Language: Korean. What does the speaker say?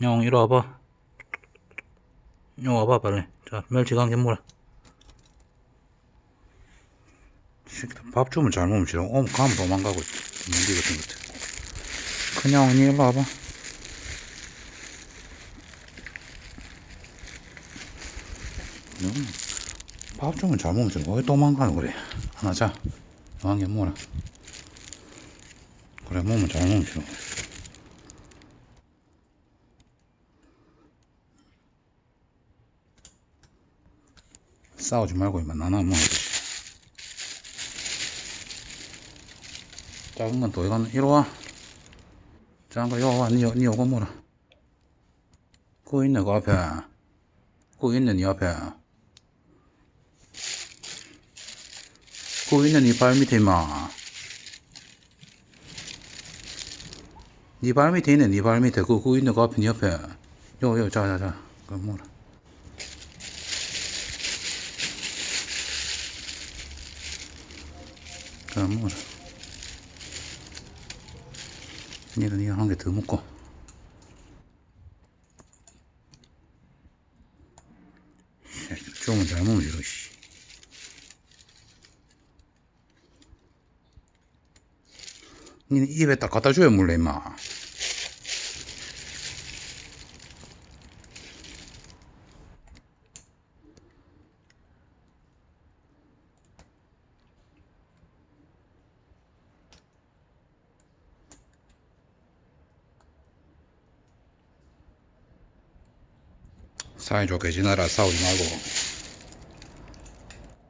형 이리 와봐. 이리 와봐 빨리. 자 멸치 물어 새끼들 밥 주면 잘 먹으면 싫어. 오면 가면 도망가고 મં디 같은 것들 그냥 언니 일로 와봐. 음, 밥 주면 잘 먹으면 싫어. 왜 도망가는 그래. 하나 자. 한개 먹어라? 그래 먹으면 잘 먹으면 싫어 싸우지 말고 이만 나나 먹어 작은 건 또 이건 이리 와. 작은 거 여기 와. 니, 니 요거 뭐라. 그거 있네 그 앞에. 그거 있네 니 앞에. 그거 있네 니발 밑에 임마. 니발 밑에 있네 니발 밑에. 그거, 그거 있네 그 앞에 니 옆에. 요요 자자자. 그거 뭐라 그럼 뭐라. 니도 니가 한 개 더 먹고. 좀은 잘 먹으면 씨. 니는 입에 딱 갖다 줘야 몰래 임마 사이좋게 지내라 싸우지 말고